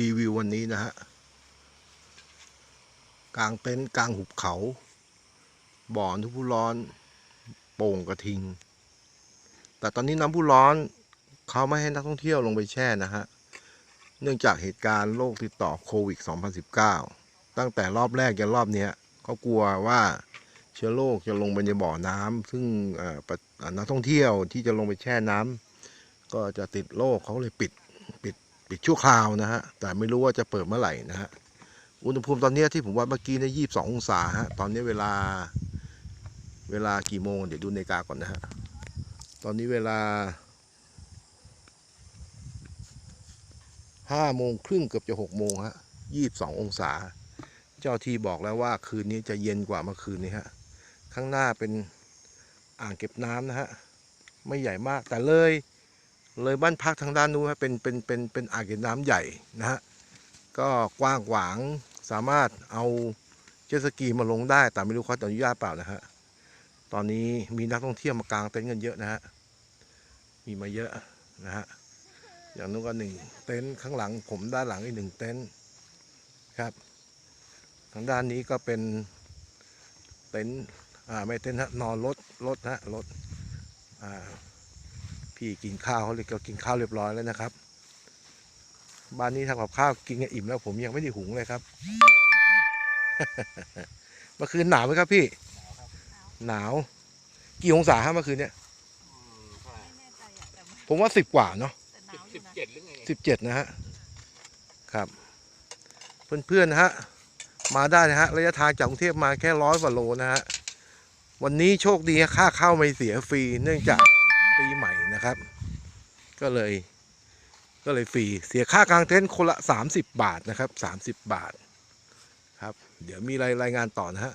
รีวิววันนี้นะฮะกลางเต็นท์กลางหุบเขา บ่อน้ำพุร้อน โป่งกระทิง แต่ตอนนี้น้ำพุร้อนเขาไม่ให้นักท่องเที่ยวลงไปแช่นะฮะ เนื่องจากเหตุการณ์โรคติดต่อโควิด 2019 ตั้งแต่รอบแรกจนรอบนี้เขากลัวว่าเชื้อโรคจะลงไปในบ่อน้ำซึ่งนักท่องเที่ยวที่จะลงไปแช่น้ำก็จะติดโรคเขาเลยปิดปิด ปิดชั่วคราวนะฮะ แต่ไม่รู้ว่าจะเปิดเมื่อไหร่นะฮะ อุณหภูมิตอนนี้ที่ผมวัดเมื่อกี้เนี่ย22องศาฮะ ตอนนี้เวลา เวลากี่โมง เดี๋ยวดูนาฬิกาก่อนนะฮะ ตอนนี้เวลาห้าโมงครึ่งเกือบจะหกโมงฮะยี่สิบสององศา เจ้าที่บอกแล้วว่าคืนนี้จะเย็นกว่าเมื่อคืนนี้ฮะ ข้างหน้าเป็นอ่างเก็บน้ำนะฮะ ไม่ใหญ่มากแต่เลย เลยบ้านพักทางด้านนู้นเป็นเป็นเป็นเป็นอ่างเก็บน้ำใหญ่นะฮะก็กว้างขวางสามารถเอาเจ็ตสกีมาลงได้ แต่ไม่รู้เขาจะอนุญาตเปล่านะฮะตอนนี้มีนักท่องเที่ยวมากางเต็นท์กันเยอะนะฮะมีมาเยอะนะฮะอย่างนู้นก็หนึ่งเต็นท์ข้างหลังผมด้านหลังอีกหนึ่งเต็นท์ครับทางด้านนี้ก็เป็นเต็นท์อ่าไม่เต็นท์ฮะนอนรถรถฮะรถอ่า พี่กินข้าวเขาเลยก็กินข้าวเรียบร้อยแล้วนะครับ บ้านนี้ทำกับข้าวกินกันอิ่มแล้ว ผมยังไม่ได้หุงเลยครับเมื่อคืนหนาวไหมครับพี่ หนาว กี่องศาฮะเมื่อคืนเนี่ยไม่แน่ใจอะแต่มันผมว่าสิบกว่าเนาะแต่หนาวอสิยู่บนะเจ็ดหรือไงสิบเจ็ดนะฮะครับ เพื่อนๆนะฮะมาได้นะฮะระยะทางจากกรุงเทพมาแค่ร้อยกว่าโลนะฮะวันนี้โชคดีฮะค่าเข้าไม่เสียฟรีเนื่องจาก ปีใหม่นะครับ ก็เลย ก็เลยฟรีเสียค่ากลางเต็นท์คนละสามสิบบาทนะครับสามสิบบาทครับ เดี๋ยวมีรายรายงานต่อนะฮะ